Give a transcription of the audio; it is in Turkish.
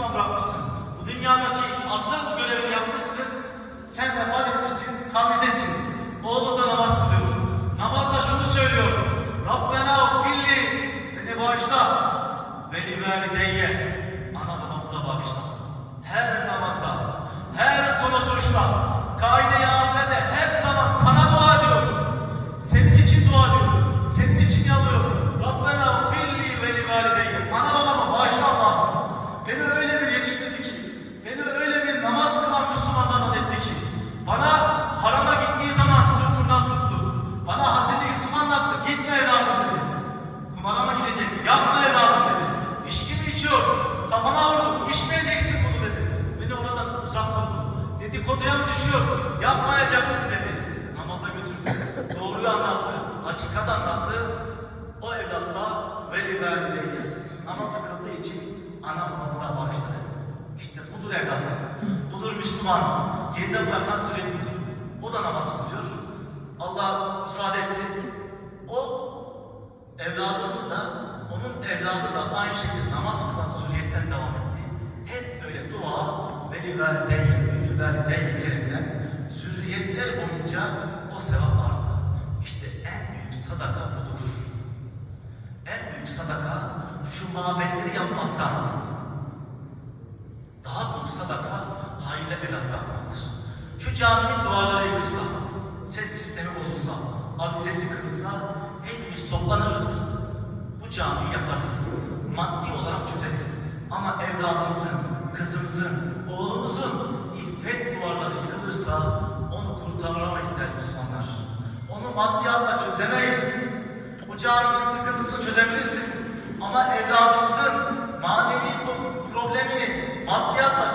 Müslüman bırakmışsın. Bu dünyadaki asıl görevini yapmışsın. Sen vefat etmişsin, kabirdesin. Oğlun da namaz kılıyor. Namazda şunu söylüyor. Rabbena billi beni bağışla. Veli valideyye. Ana babamı da bağışla. Her namazda, her son oturuşta, kaide-i amelde her zaman sana dua ediyor. Senin için dua ediyor. Senin için yalıyor. Rabbena filli ve li valideyye. Ana babama bağışla Allah. Beni öyle bir yetiştirdi ki, beni öyle bir namaz kılan Müslümanlardan etti ki, bana harama gittiği zaman sırtından tuttu. Bana Hazreti Yusuf anlattı. Gitme evladım dedi. Gidecek? Yapma evladım dedi. İçki mi içiyor? Kafana vurdu. İçmeyeceksin bunu dedi. Beni oradan uzak tuttu. Dedikoduya mı düşüyor? Yapmayacaksın dedi. Namaza götürdü. Doğruyu anlattı. Hakikat anlattı. O evlat da veli verdi Namazı kıldığı için ana babamı da bağışladı. İşte budur evlat. Budur Müslüman. Geride bırakan sürekli budur. O da namaz kılıyor. Allah müsaade etti. O evladımız da onun evladı da aynı şekilde namaz kılan zürriyetten devam etti. Hep böyle dua veli verdeyn, veli verdeyn diyerinden zürriyetler boyunca o sevap arttı. İşte en büyük sadaka budur. En büyük sadaka şu mabetleri yapmaktan daha büyük sadaka hayırlı evlat bırakmaktır. Şu caminin duvarları yıkılsa, ses sistemi bozulsa, avizesi kırılsa hepimiz toplanırız. Bu camiyi yaparız. Maddi olarak çözeriz. Ama evladımızın, kızımızın, oğlumuzun iffet duvarları yıkılırsa onu kurtaramayız değerli Müslümanlar. Onu maddiyatla çözemeyiz. Bu caminin sıkıntısını çözebilirsin. Ama evladımızın manevi problemini maddiyatla.